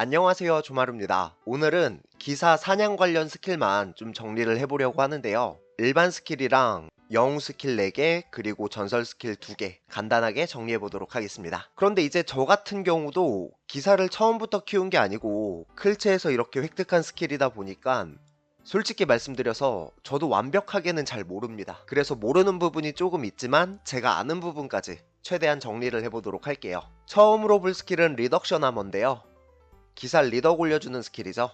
안녕하세요 조마루입니다. 오늘은 기사 사냥 관련 스킬만 좀 정리를 해보려고 하는데요. 일반 스킬이랑 영웅 스킬 4개 그리고 전설 스킬 2개 간단하게 정리해 보도록 하겠습니다. 그런데 이제 저 같은 경우도 기사를 처음부터 키운 게 아니고 클체에서 이렇게 획득한 스킬이다 보니까 솔직히 말씀드려서 저도 완벽하게는 잘 모릅니다. 그래서 모르는 부분이 조금 있지만 제가 아는 부분까지 최대한 정리를 해보도록 할게요. 처음으로 볼 스킬은 리덕션 하머인데요. 기사 리덕 올려주는 스킬이죠.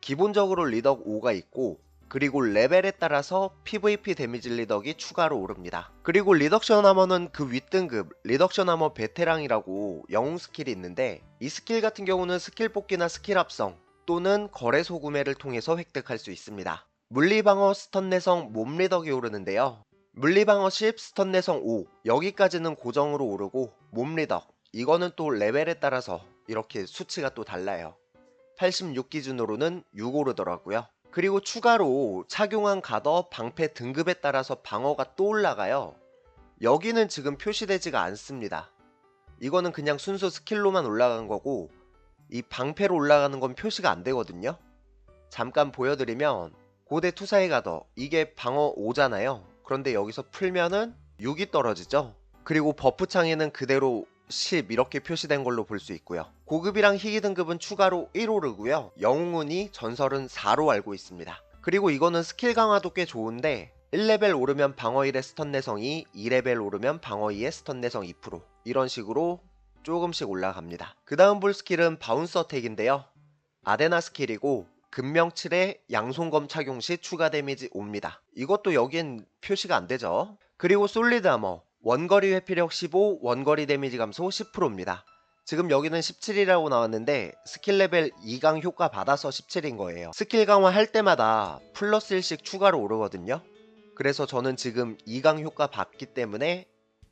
기본적으로 리덕 5가 있고 그리고 레벨에 따라서 PVP 데미지 리덕이 추가로 오릅니다. 그리고 리덕션 하머는 그 윗등급 리덕션 하머 베테랑이라고 영웅 스킬이 있는데 이 스킬 같은 경우는 스킬 뽑기나 스킬 합성 또는 거래소 구매를 통해서 획득할 수 있습니다. 물리방어 스턴 내성 몸 리덕이 오르는데요. 물리방어 10, 스턴 내성 5 여기까지는 고정으로 오르고 몸 리덕 이거는 또 레벨에 따라서 이렇게 수치가 또 달라요. 86 기준으로는 6 오르더라고요. 그리고 추가로 착용한 가더 방패 등급에 따라서 방어가 또 올라가요. 여기는 지금 표시되지가 않습니다. 이거는 그냥 순수 스킬로만 올라간 거고 이 방패로 올라가는 건 표시가 안 되거든요. 잠깐 보여드리면 고대 투사의 가더 이게 방어 5잖아요. 그런데 여기서 풀면은 6이 떨어지죠. 그리고 버프 창에는 그대로 10 이렇게 표시된 걸로 볼 수 있고요. 고급이랑 희귀 등급은 추가로 1 오르고요. 영웅운이 전설은 4로 알고 있습니다. 그리고 이거는 스킬 강화도 꽤 좋은데 1레벨 오르면 방어 1의 스턴 내성이 2레벨 오르면 방어 2의 스턴 내성 2% 이런 식으로 조금씩 올라갑니다. 그 다음 볼 스킬은 바운스 어택인데요. 아데나 스킬이고 금명 7에 양손검 착용 시 추가 데미지 옵니다. 이것도 여긴 표시가 안 되죠. 그리고 솔리드 아머 원거리 회피력 15, 원거리 데미지 감소 10%입니다. 지금 여기는 17이라고 나왔는데 스킬 레벨 2강 효과 받아서 17인 거예요. 스킬 강화할 때마다 플러스 1씩 추가로 오르거든요. 그래서 저는 지금 2강 효과 받기 때문에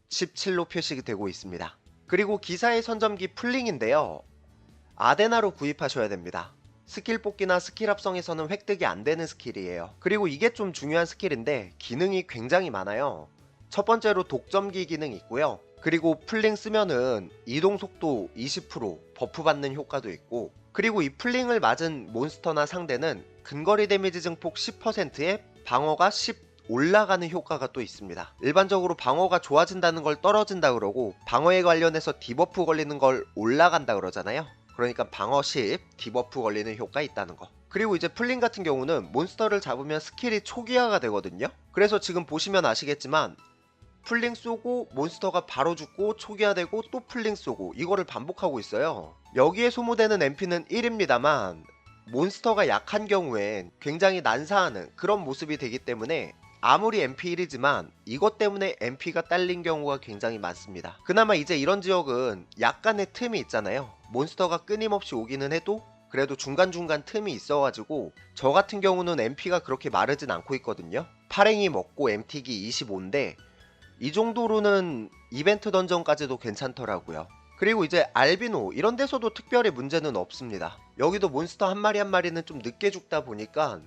17로 표시가 되고 있습니다. 그리고 기사의 선점기 풀링인데요. 아데나로 구입하셔야 됩니다. 스킬 뽑기나 스킬 합성에서는 획득이 안 되는 스킬이에요. 그리고 이게 좀 중요한 스킬인데 기능이 굉장히 많아요. 첫 번째로 독점기 기능 있고요. 그리고 풀링 쓰면은 이동 속도 20% 버프 받는 효과도 있고 그리고 이 풀링을 맞은 몬스터나 상대는 근거리 데미지 증폭 10%에 방어가 10 올라가는 효과가 또 있습니다. 일반적으로 방어가 좋아진다는 걸 떨어진다 그러고 방어에 관련해서 디버프 걸리는 걸 올라간다 그러잖아요. 그러니까 방어 10 디버프 걸리는 효과 있다는 거. 그리고 이제 풀링 같은 경우는 몬스터를 잡으면 스킬이 초기화가 되거든요. 그래서 지금 보시면 아시겠지만 풀링 쏘고 몬스터가 바로 죽고 초기화되고 또 풀링 쏘고 이거를 반복하고 있어요. 여기에 소모되는 MP는 1입니다만 몬스터가 약한 경우엔 굉장히 난사하는 그런 모습이 되기 때문에 아무리 MP1이지만 이것 때문에 MP가 딸린 경우가 굉장히 많습니다. 그나마 이제 이런 지역은 약간의 틈이 있잖아요. 몬스터가 끊임없이 오기는 해도 그래도 중간중간 틈이 있어가지고 저 같은 경우는 MP가 그렇게 마르진 않고 있거든요. 파랭이 먹고 MT기 25인데 이 정도로는 이벤트 던전까지도 괜찮더라고요. 그리고 이제 알비노 이런 데서도 특별히 문제는 없습니다. 여기도 몬스터 한 마리 한 마리는 좀 늦게 죽다 보니까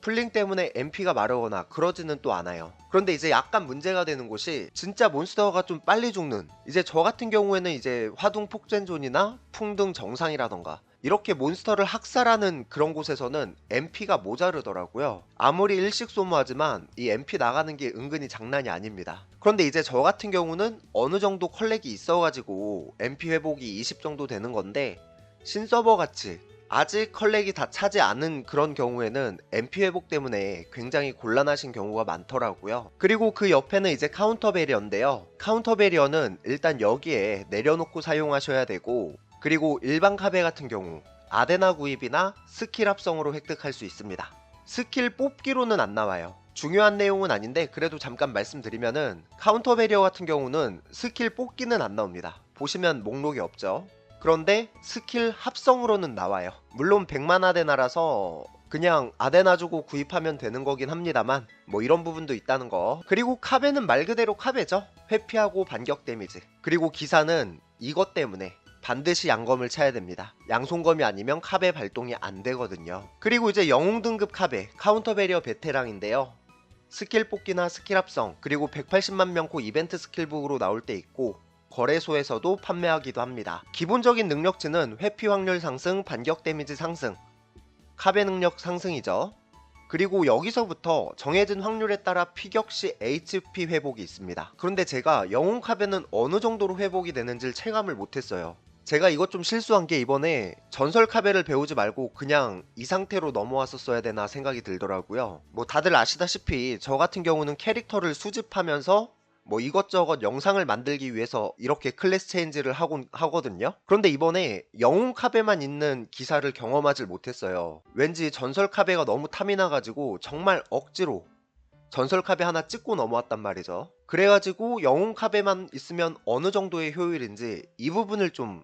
풀링 때문에 MP가 마르거나 그러지는 또 않아요. 그런데 이제 약간 문제가 되는 곳이 진짜 몬스터가 좀 빨리 죽는 이제 저 같은 경우에는 이제 화둥 폭젠존이나 풍등 정상이라던가 이렇게 몬스터를 학살하는 그런 곳에서는 MP가 모자르더라고요. 아무리 일식 소모하지만 이 MP 나가는 게 은근히 장난이 아닙니다. 그런데 이제 저 같은 경우는 어느 정도 컬렉이 있어가지고 MP 회복이 20 정도 되는 건데 신서버 같이 아직 컬렉이 다 차지 않은 그런 경우에는 MP 회복 때문에 굉장히 곤란하신 경우가 많더라고요. 그리고 그 옆에는 이제 카운터 베리어인데요. 카운터 베리어는 일단 여기에 내려놓고 사용하셔야 되고 그리고 일반 카베 같은 경우 아데나 구입이나 스킬 합성으로 획득할 수 있습니다. 스킬 뽑기로는 안 나와요. 중요한 내용은 아닌데 그래도 잠깐 말씀드리면은 카운터 베리어 같은 경우는 스킬 뽑기는 안 나옵니다. 보시면 목록이 없죠. 그런데 스킬 합성으로는 나와요. 물론 100만 아데나라서 그냥 아데나 주고 구입하면 되는 거긴 합니다만 뭐 이런 부분도 있다는 거. 그리고 카베는 말 그대로 카베죠. 회피하고 반격 데미지. 그리고 기사는 이것 때문에 반드시 양검을 차야 됩니다. 양손검이 아니면 카베 발동이 안 되거든요. 그리고 이제 영웅 등급 카베 카운터 베리어 베테랑인데요. 스킬 뽑기나 스킬 합성 그리고 180만 명코 이벤트 스킬북으로 나올 때 있고 거래소에서도 판매하기도 합니다. 기본적인 능력치는 회피 확률 상승, 반격 데미지 상승, 카베 능력 상승이죠. 그리고 여기서부터 정해진 확률에 따라 피격 시 HP 회복이 있습니다. 그런데 제가 영웅 카베는 어느 정도로 회복이 되는지를 체감을 못했어요. 제가 이것 좀 실수한 게 이번에 전설 카베를 배우지 말고 그냥 이 상태로 넘어왔었어야 되나 생각이 들더라고요. 뭐 다들 아시다시피 저 같은 경우는 캐릭터를 수집하면서 뭐 이것저것 영상을 만들기 위해서 이렇게 클래스 체인지를 하곤 하거든요. 그런데 이번에 영웅 카베만 있는 기사를 경험하질 못했어요. 왠지 전설 카베가 너무 탐이 나가지고 정말 억지로 전설 카베 하나 찍고 넘어왔단 말이죠. 그래가지고 영웅 카베만 있으면 어느 정도의 효율인지 이 부분을 좀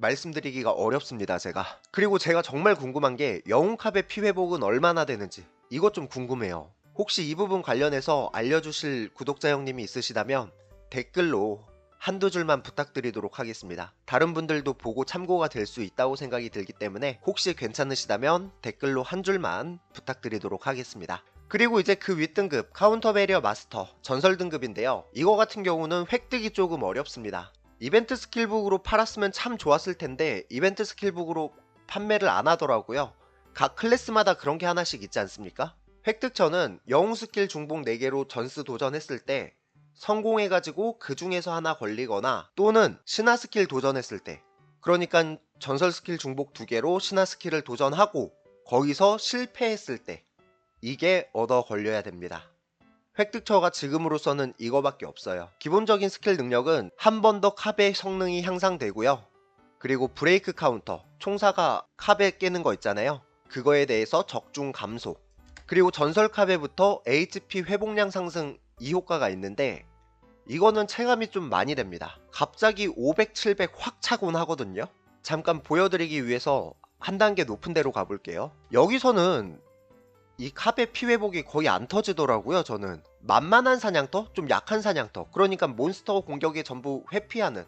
말씀드리기가 어렵습니다, 제가. 그리고 제가 정말 궁금한 게 영웅 카베 피 회복은 얼마나 되는지 이것 좀 궁금해요. 혹시 이 부분 관련해서 알려주실 구독자 형님이 있으시다면 댓글로 한두 줄만 부탁드리도록 하겠습니다. 다른 분들도 보고 참고가 될 수 있다고 생각이 들기 때문에 혹시 괜찮으시다면 댓글로 한 줄만 부탁드리도록 하겠습니다. 그리고 이제 그 윗등급 카운터 베리어 마스터 전설 등급인데요. 이거 같은 경우는 획득이 조금 어렵습니다. 이벤트 스킬북으로 팔았으면 참 좋았을 텐데 이벤트 스킬북으로 판매를 안 하더라고요. 각 클래스마다 그런 게 하나씩 있지 않습니까? 획득처는 영웅 스킬 중복 4개로 전스 도전했을 때 성공해가지고 그 중에서 하나 걸리거나 또는 신화 스킬 도전했을 때 그러니까 전설 스킬 중복 2개로 신화 스킬을 도전하고 거기서 실패했을 때 이게 얻어 걸려야 됩니다. 획득처가 지금으로서는 이거밖에 없어요. 기본적인 스킬 능력은 한 번 더 카베 성능이 향상되고요. 그리고 브레이크 카운터, 총사가 카베 깨는 거 있잖아요. 그거에 대해서 적중 감소. 그리고 전설 카베부터 HP 회복량 상승 이 효과가 있는데 이거는 체감이 좀 많이 됩니다. 갑자기 500, 700 확 차곤 하거든요. 잠깐 보여드리기 위해서 한 단계 높은 데로 가볼게요. 여기서는 이 카베 피회복이 거의 안 터지더라고요 저는. 만만한 사냥터? 좀 약한 사냥터. 그러니까 몬스터 공격에 전부 회피하는.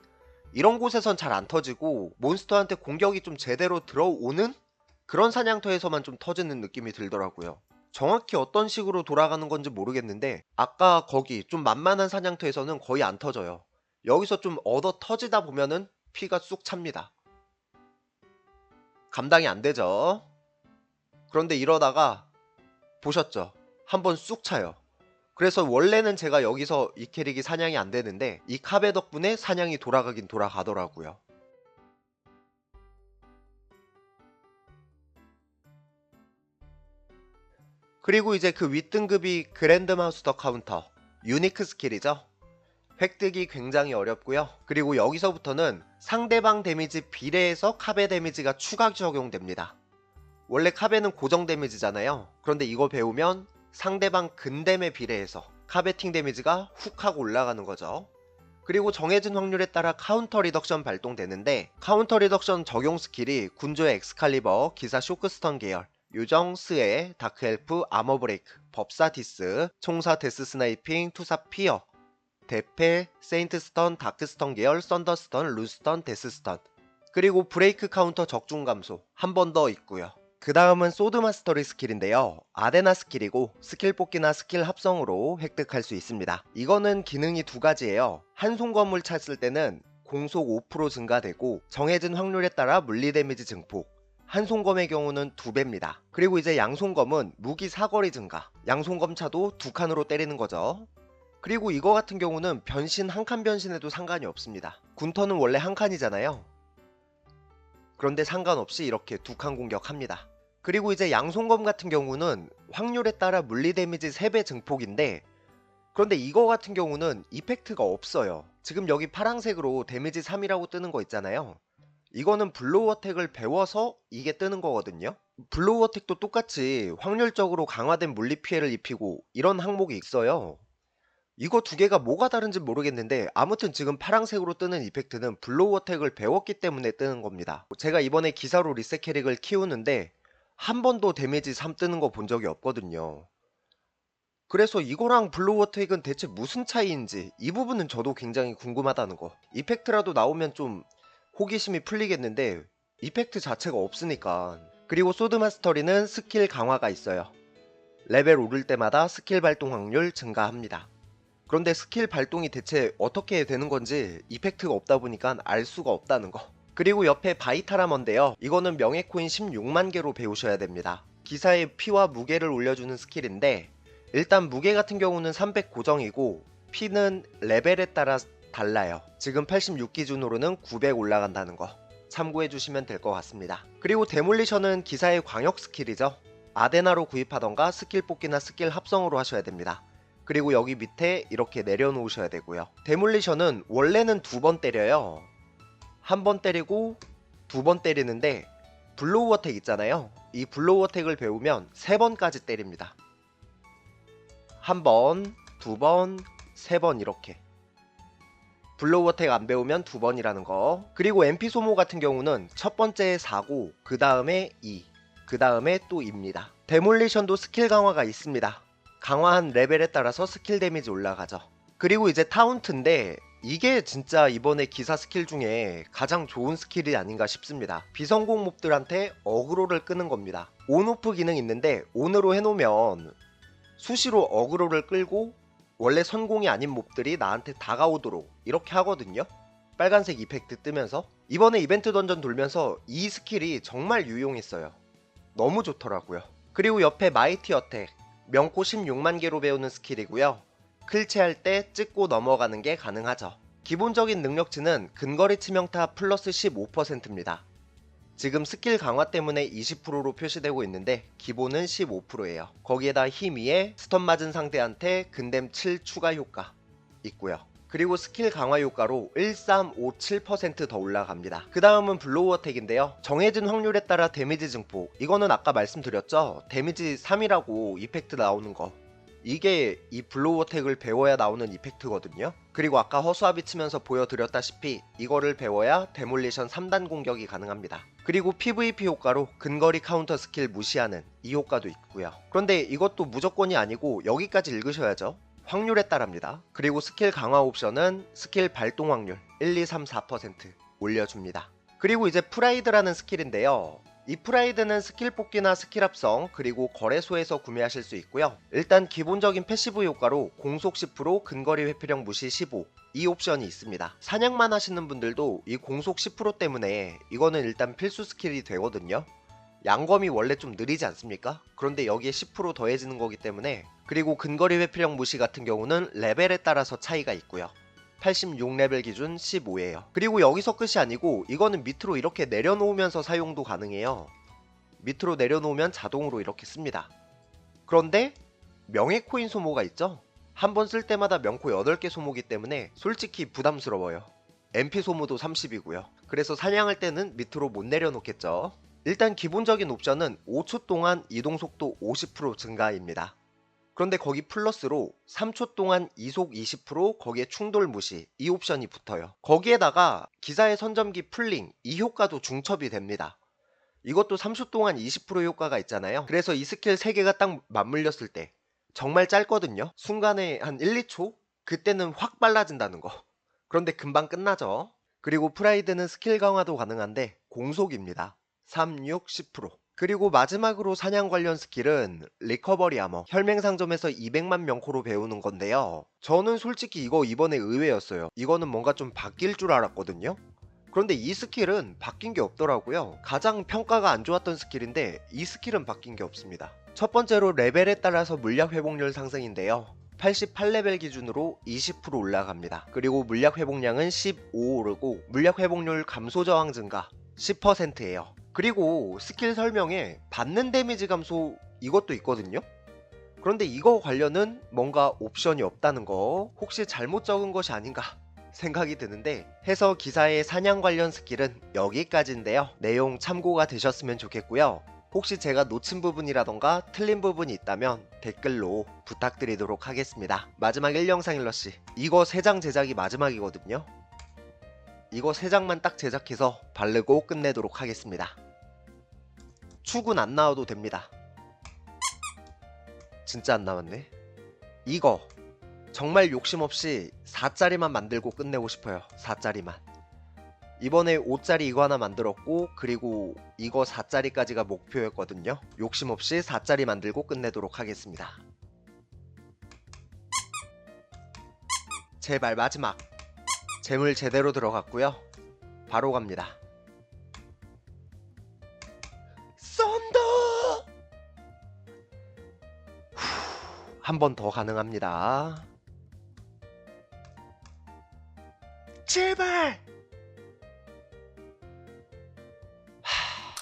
이런 곳에선 잘 안 터지고 몬스터한테 공격이 좀 제대로 들어오는 그런 사냥터에서만 좀 터지는 느낌이 들더라고요. 정확히 어떤 식으로 돌아가는 건지 모르겠는데 아까 거기 좀 만만한 사냥터에서는 거의 안 터져요. 여기서 좀 얻어 터지다 보면은 피가 쑥 찹니다. 감당이 안 되죠. 그런데 이러다가 보셨죠? 한번 쑥 차요. 그래서 원래는 제가 여기서 이 캐릭이 사냥이 안 되는데 이 카베 덕분에 사냥이 돌아가긴 돌아가더라고요. 그리고 이제 그 윗등급이 그랜드 마우스터 카운터 유니크 스킬이죠. 획득이 굉장히 어렵고요. 그리고 여기서부터는 상대방 데미지 비례해서 카베 데미지가 추가 적용됩니다. 원래 카베는 고정 데미지잖아요. 그런데 이거 배우면 상대방 근댐에 비례해서 카베팅 데미지가 훅 하고 올라가는 거죠. 그리고 정해진 확률에 따라 카운터 리덕션 발동되는데 카운터 리덕션 적용 스킬이 군조의 엑스칼리버, 기사 쇼크스턴 계열, 요정 스에, 다크엘프, 아머 브레이크, 법사 디스, 총사 데스 스나이핑, 투사 피어, 대패, 세인트 스턴, 다크 스턴 계열, 썬더 스턴, 루스턴, 데스 스턴 그리고 브레이크 카운터 적중 감소 한 번 더 있고요. 그 다음은 소드 마스터리 스킬인데요. 아데나 스킬이고 스킬 뽑기나 스킬 합성으로 획득할 수 있습니다. 이거는 기능이 두 가지예요. 한 손 건물 찼을 때는 공속 5% 증가되고 정해진 확률에 따라 물리 데미지 증폭 한 손검의 경우는 두배입니다 그리고 이제 양손검은 무기 사거리 증가 양손검 차도 두 칸으로 때리는 거죠. 그리고 이거 같은 경우는 변신 한 칸 변신해도 상관이 없습니다. 군터는 원래 한 칸이잖아요. 그런데 상관없이 이렇게 두 칸 공격합니다. 그리고 이제 양손검 같은 경우는 확률에 따라 물리 데미지 3배 증폭인데 그런데 이거 같은 경우는 이펙트가 없어요. 지금 여기 파랑색으로 데미지 3이라고 뜨는 거 있잖아요. 이거는 블로우 어택을 배워서 이게 뜨는 거거든요. 블로우 어택도 똑같이 확률적으로 강화된 물리 피해를 입히고 이런 항목이 있어요. 이거 두 개가 뭐가 다른지 모르겠는데 아무튼 지금 파랑색으로 뜨는 이펙트는 블로우 어택을 배웠기 때문에 뜨는 겁니다. 제가 이번에 기사로 리셋 캐릭을 키우는데 한 번도 데미지 3 뜨는 거 본 적이 없거든요. 그래서 이거랑 어택은 대체 무슨 차이인지 이 부분은 저도 굉장히 궁금하다는 거. 이펙트라도 나오면 좀 호기심이 풀리겠는데 이펙트 자체가 없으니까. 그리고 소드 마스터리는 스킬 강화가 있어요. 레벨 오를 때마다 스킬 발동 확률 증가합니다. 그런데 스킬 발동이 대체 어떻게 되는 건지 이펙트가 없다 보니까 알 수가 없다는 거. 그리고 옆에 바이타라먼데요. 이거는 명예코인 16만 개로 배우셔야 됩니다. 기사의 피와 무게를 올려주는 스킬인데 일단 무게 같은 경우는 300 고정이고 피는 레벨에 따라 달라요. 지금 86 기준으로는 900 올라간다는 거 참고해 주시면 될 것 같습니다. 그리고 데몰리션은 기사의 광역 스킬이죠. 아데나로 구입하던가 스킬 뽑기나 스킬 합성으로 하셔야 됩니다. 그리고 여기 밑에 이렇게 내려놓으셔야 되고요. 데몰리션은 원래는 두 번 때려요. 한 번 때리고 두 번 때리는데 블로우 어택 있잖아요. 이 블로우 어택을 배우면 세 번까지 때립니다. 한 번, 두 번, 세 번 이렇게. 블로우 어택 안 배우면 두 번이라는 거. 그리고 MP 소모 같은 경우는 첫 번째에 4고 그 다음에 2, 그 다음에 또 2입니다. 데몰리션도 스킬 강화가 있습니다. 강화한 레벨에 따라서 스킬 데미지 올라가죠. 그리고 이제 타운트인데 이게 진짜 이번에 기사 스킬 중에 가장 좋은 스킬이 아닌가 싶습니다. 비성공 몹들한테 어그로를 끄는 겁니다. 온오프 기능 있는데 온으로 해놓으면 수시로 어그로를 끌고 원래 선공이 아닌 몹들이 나한테 다가오도록 이렇게 하거든요. 빨간색 이펙트 뜨면서 이번에 이벤트 던전 돌면서 이 스킬이 정말 유용했어요. 너무 좋더라고요. 그리고 옆에 마이티 어택 명코 16만 개로 배우는 스킬이고요. 클체할 때 찍고 넘어가는 게 가능하죠. 기본적인 능력치는 근거리 치명타 플러스 15%입니다. 지금 스킬 강화 때문에 20%로 표시되고 있는데 기본은 15%예요. 거기에다 힘 2에 스턴 맞은 상대한테 근댐 7 추가 효과 있고요. 그리고 스킬 강화 효과로 1357%더 올라갑니다. 그 다음은 블로우 어 택인데요. 정해진 확률에 따라 데미지 증폭. 이거는 아까 말씀드렸죠. 데미지 3이라고 이펙트 나오는 거. 이게 이 블로우 어택을 배워야 나오는 이펙트거든요. 그리고 아까 허수아비 치면서 보여드렸다시피 이거를 배워야 데몰리션 3단 공격이 가능합니다. 그리고 PVP 효과로 근거리 카운터 스킬 무시하는 이 효과도 있고요. 그런데 이것도 무조건이 아니고 여기까지 읽으셔야죠. 확률에 따릅니다. 그리고 스킬 강화 옵션은 스킬 발동 확률 1, 2, 3, 4% 올려줍니다. 그리고 이제 프라이드라는 스킬인데요. 이 프라이드는 스킬 뽑기나 스킬 합성 그리고 거래소에서 구매하실 수 있고요. 일단 기본적인 패시브 효과로 공속 10% 근거리 회피력 무시 15 이 옵션이 있습니다. 사냥만 하시는 분들도 이 공속 10% 때문에 이거는 일단 필수 스킬이 되거든요. 양검이 원래 좀 느리지 않습니까? 그런데 여기에 10% 더해지는 거기 때문에 그리고 근거리 회피력 무시 같은 경우는 레벨에 따라서 차이가 있고요. 86레벨 기준 15예요. 그리고 여기서 끝이 아니고 이거는 밑으로 이렇게 내려놓으면서 사용도 가능해요. 밑으로 내려놓으면 자동으로 이렇게 씁니다. 그런데 명예 코인 소모가 있죠? 한 번 쓸 때마다 명코 8개 소모기 때문에 솔직히 부담스러워요. MP 소모도 30이고요. 그래서 사냥할 때는 밑으로 못 내려놓겠죠. 일단 기본적인 옵션은 5초 동안 이동 속도 50% 증가입니다. 그런데 거기 플러스로 3초 동안 이속 20% 거기에 충돌 무시 이 옵션이 붙어요. 거기에다가 기사의 선점기 풀링 이 효과도 중첩이 됩니다. 이것도 3초 동안 20% 효과가 있잖아요. 그래서 이 스킬 3개가 딱 맞물렸을 때 정말 짧거든요. 순간에 한 1, 2초? 그때는 확 빨라진다는 거. 그런데 금방 끝나죠. 그리고 프라이드는 스킬 강화도 가능한데 공속입니다. 3, 6, 10%. 그리고 마지막으로 사냥 관련 스킬은 리커버리 아머 혈맹 상점에서 200만 명코로 배우는 건데요. 저는 솔직히 이거 이번에 의외였어요. 이거는 뭔가 좀 바뀔 줄 알았거든요. 그런데 이 스킬은 바뀐 게 없더라고요. 가장 평가가 안 좋았던 스킬인데 이 스킬은 바뀐 게 없습니다. 첫 번째로 레벨에 따라서 물약 회복률 상승인데요. 88레벨 기준으로 20% 올라갑니다. 그리고 물약 회복량은 15 오르고 물약 회복률 감소 저항 증가 10%예요. 그리고 스킬 설명에 받는 데미지 감소 이것도 있거든요. 그런데 이거 관련은 뭔가 옵션이 없다는 거 혹시 잘못 적은 것이 아닌가 생각이 드는데 해서 기사의 사냥 관련 스킬은 여기까지인데요. 내용 참고가 되셨으면 좋겠고요. 혹시 제가 놓친 부분이라던가 틀린 부분이 있다면 댓글로 부탁드리도록 하겠습니다. 마지막 1영상 일러시 이거 3장 제작이 마지막이거든요. 이거 3장만 딱 제작해서 바르고 끝내도록 하겠습니다. 축은 안 나와도 됩니다. 진짜 안 나왔네. 이거 정말 욕심 없이 4짜리만 만들고 끝내고 싶어요. 4짜리만. 이번에 5짜리 이거 하나 만들었고 그리고 이거 4짜리까지가 목표였거든요. 욕심 없이 4짜리 만들고 끝내도록 하겠습니다. 제발 마지막 재물 제대로 들어갔고요. 바로 갑니다. 썬더! 한 번 더 가능합니다. 제발! 하...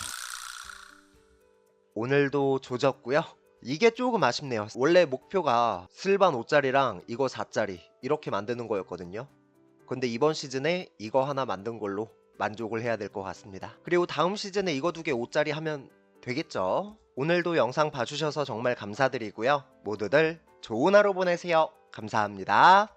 오늘도 조졌고요. 이게 조금 아쉽네요. 원래 목표가 슬반 5짜리랑 이거 4짜리 이렇게 만드는 거였거든요. 근데 이번 시즌에 이거 하나 만든 걸로 만족을 해야 될 것 같습니다. 그리고 다음 시즌에 이거 두 개 5짜리 하면 되겠죠? 오늘도 영상 봐주셔서 정말 감사드리고요. 모두들 좋은 하루 보내세요. 감사합니다.